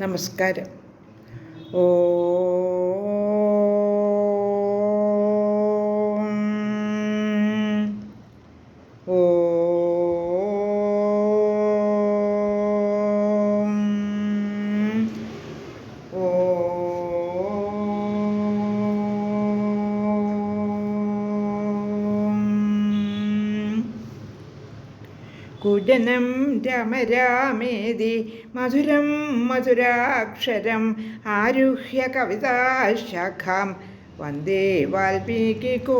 നമസ്കാരം. ഓ कुडनं रम रामेदि मधुरं मधुराक्षरम् आरुह्य कविताशाखां वंदे वाल्मीकिकोकिलम्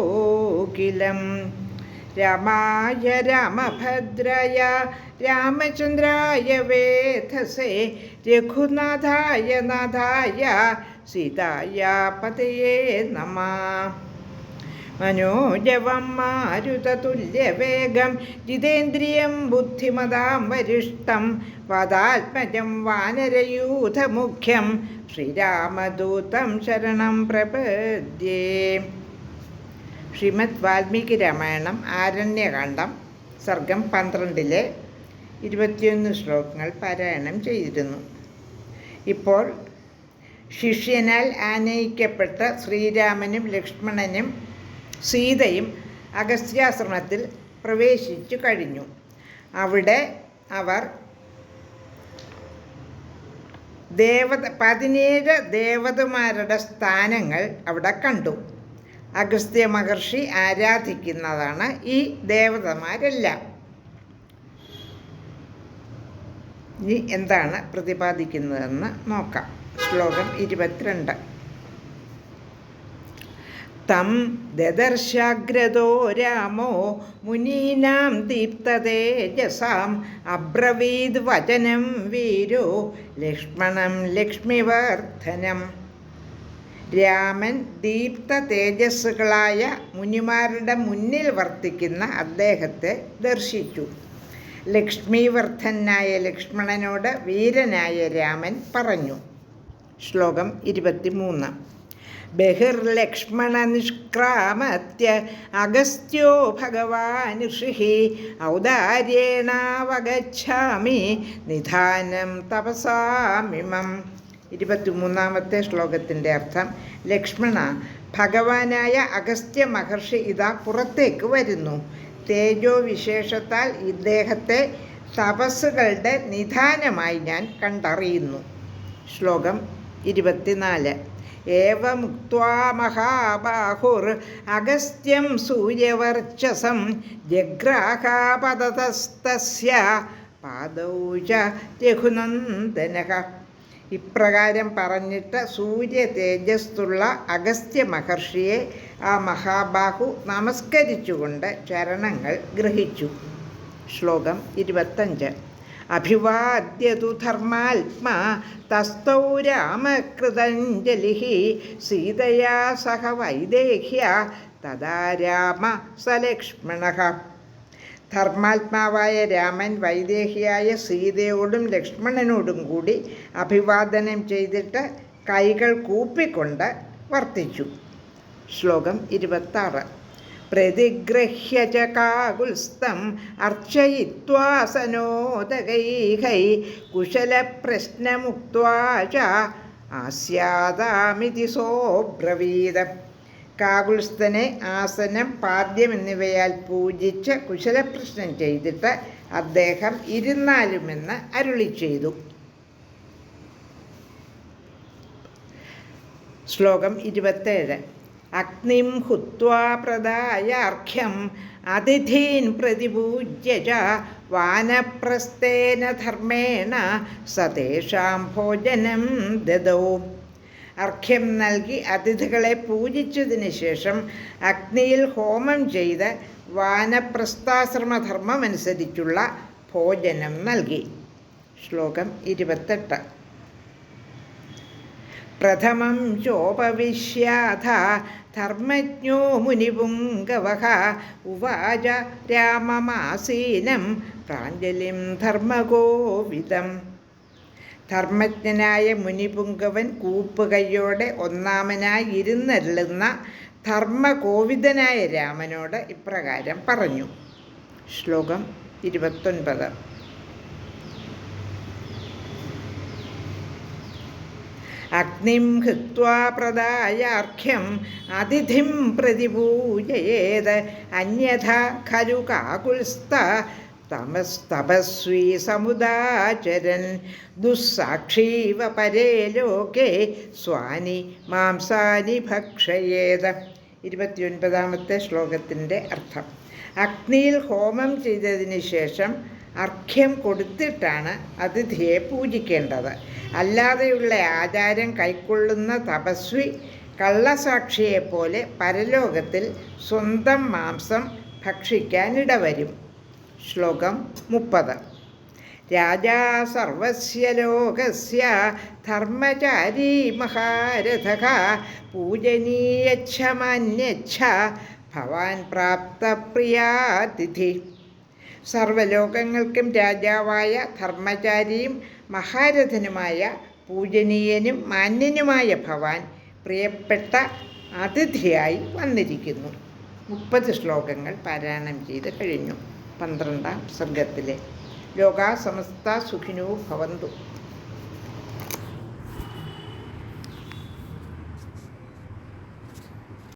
रामाय रामभद्राय रामचन्द्राय वेधसे रघुनाथाय नाथाय सीताया पतये नमः। മനോജവം മാരുതതുല്യവേഗം ജിതേന്ദ്രിയം ബുദ്ധിമതാം വരിഷ്ടം പദാത്മജം വാനരയൂഥമുഖ്യം ശ്രീരാമദൂതം ശരണം പ്രപദ്യേ. ശ്രീമദ് വാൽമീകി രാമായണം ആരണ്യകാന്ഡം സർഗം പന്ത്രണ്ടിലെ ഇരുപത്തിയൊന്ന് ശ്ലോകങ്ങൾ പാരായണം ചെയ്തിരുന്നു. ഇപ്പോൾ ശിഷ്യനാൽ ആനയിക്കപ്പെട്ട ശ്രീരാമനും ലക്ഷ്മണനും സീതയും അഗസ്ത്യാശ്രമത്തിൽ പ്രവേശിച്ചു കഴിഞ്ഞു. അവിടെ അവർ ദേവത പതിനേഴ് ദേവതമാരുടെ സ്ഥാനങ്ങൾ അവിടെ കണ്ടു. അഗസ്ത്യ മഹർഷി ആരാധിക്കുന്നതാണ് ഈ ദേവതമാരെല്ലാം. ഇനി എന്താണ് പ്രതിപാദിക്കുന്നതെന്ന് നോക്കാം. ശ്ലോകം ഇരുപത്തിരണ്ട്. തം ദദർശാഗ്രതോ രാമോ മുനീനാം ദീപ്തതേജസാം അബ്രവീദ് വചനം വീരോ ലക്ഷ്മണം ലക്ഷ്മിവർദ്ധനം. രാമൻ ദീപ്ത തേജസ്സുകളായ മുനിമാരുടെ മുന്നിൽ വർത്തിക്കുന്ന അദ്ദേഹത്തെ ദർശിച്ചു. ലക്ഷ്മിവർദ്ധനായ ലക്ഷ്മണനോട് വീരനായ രാമൻ പറഞ്ഞു. ശ്ലോകം ഇരുപത്തിമൂന്ന്. ബഹിർലക്ഷ്മണ നിഷ്ക്രാമത്യ അഗസ്ത്യോ ഭഗവാൻ ഋഷി ഔദാര്യേണാവഗച്ഛാമി നിധാനം തപസാമിമം. ഇരുപത്തിമൂന്നാമത്തെ ശ്ലോകത്തിന്റെ അർത്ഥം ലക്ഷ്മണ ഭഗവാനായ അഗസ്ത്യ മഹർഷി ഇതാ പുറത്തേക്ക് വരുന്നു. തേജോ വിശേഷത്താൽ ഇദ്ദേഹത്തെ തപസ്സുകളുടെ നിധാനമായി ഞാൻ കണ്ടറിയുന്നു. ശ്ലോകം ഇരുപത്തിനാല്. സൂര്യവർച്ചസം ജഗ്രാഹാപതതസ്തസ്യ പാദൗച രഘുനന്ദനക ഇപ്രകാരം പറഞ്ഞിട്ട് സൂര്യ തേജസ്സുള്ള അഗസ്ത്യ മഹർഷിയെ ആ മഹാബാഹു നമസ്കരിച്ചുകൊണ്ട് ചരണങ്ങൾ ഗ്രഹിച്ചു. ശ്ലോകം ഇരുപത്തഞ്ച്. അഭിവാദ്യതു ധർമാത്മാ തസ്തൗ രാമകൃതഞ്ജലി സീതയാ സഹ വൈദേഹ്യ തഥാ രാമ സലക്ഷ്മണ ധർമാത്മാവായ രാമൻ വൈദേഹിയായ സീതയോടും ലക്ഷ്മണനോടും കൂടി അഭിവാദനം ചെയ്തിട്ട് കൈകൾ കൂപ്പിക്കൊണ്ട് വർത്തിച്ചു. ശ്ലോകം ഇരുപത്താറ്. പ്രതിഗ്രഹ്യ ച കാകുൽസ്ഥം അർച്ചയിത്വാസനോദകൈഹൈ കുശലപ്രശ്നമുക്വാ ച ആസ്യാതാമിതി സോബ്രവീതം കാകുൽസ്ഥനെ ആസനം പാദ്യം എന്നിവയാൽ പൂജിച്ച് കുശലപ്രശ്നം ചെയ്തിട്ട് അദ്ദേഹം ഇരുന്നാലുമെന്ന് അരുളി ചെയ്തു. ശ്ലോകം ഇരുപത്തേഴ്. അഗ്നിം ഹുത്വാ പ്രദായാർഘ്യം അതിഥീൻ പ്രതിപൂജ്യ ച വാനപ്രസ്ഥേന ധർമ്മേണ സതേഷാം ഭോജനം ദദോ. അർഘ്യം നൽകി അതിഥികളെ പൂജിച്ചതിന് ശേഷം അഗ്നിയിൽ ഹോമം ചെയ്ത് വാനപ്രസ്ഥാശ്രമധർമ്മമനുസരിച്ചുള്ള ഭോജനം നൽകി. ശ്ലോകം ഇരുപത്തെട്ട്. പ്രഥമം ചോപവിശ്യാഥ ധർമ്മജ്ഞോ മുനിപുങ്കവ ഉവാച രാമമാസീനം പ്രാഞ്ജലിം ധർമ്മഗോവിതം. ധർമ്മജ്ഞനായ മുനിപുങ്കവൻ കൂപ്പുകൈയോടെ ഒന്നാമനായി ഇരുന്നരുളുന്ന ധർമ്മകോവിതനായ രാമനോട് ഇപ്രകാരം പറഞ്ഞു. ശ്ലോകം ഇരുപത്തൊൻപത്. അഗ്നിം ഹൃത്വാ പ്രദായാർഘ്യം അതിഥിം പ്രതിപൂജയേത്. അന്യഥ ഖലു കാകുൽസ്ത തമസ്തപസ്വി സമുദാചരൻ. ദുസ്സാക്ഷീവ പരേ ലോകേ സ്വാനി മാംസാനി ഭക്ഷയേത്. ഇരുപത്തിയൊൻപതാമത്തെ ശ്ലോകത്തിന്റെ അർത്ഥം. അഗ്നിയിൽ ഹോമം ചെയ്തതിന് ശേഷം അർഘ്യം കൊടുത്തിട്ടാണ് അതിഥിയെ പൂജിക്കേണ്ടത് അല്ലാതെയുള്ള ആചാരം കൈക്കൊള്ളുന്ന തപസ്വി കള്ളസാക്ഷിയെപ്പോലെ പരലോകത്തിൽ സ്വന്തം മാംസം ഭക്ഷിക്കാനിടവരും. ശ്ലോകം മുപ്പത്. രാജാ സർവസ്യ ലോകസ്യ ധർമ്മചാരീ മഹാരഥ പൂജനീയച്ഛ മാന്യച്ഛ ഭവാൻ പ്രാപ്തപ്രിയാതിഥി സർവലോകങ്ങൾക്കും രാജാവായ ധർമ്മചാരിയും മഹാരഥനുമായ പൂജനീയനും മാന്യനുമായ ഭവാൻ പ്രിയപ്പെട്ട അതിഥിയായി വന്നിരിക്കുന്നു. മുപ്പത് ശ്ലോകങ്ങൾ പാരായണം ചെയ്ത് കഴിഞ്ഞു. പന്ത്രണ്ടാം സർഗത്തിലെ ലോകാ സമസ്ത സുഖിനോ ഭവന്തു.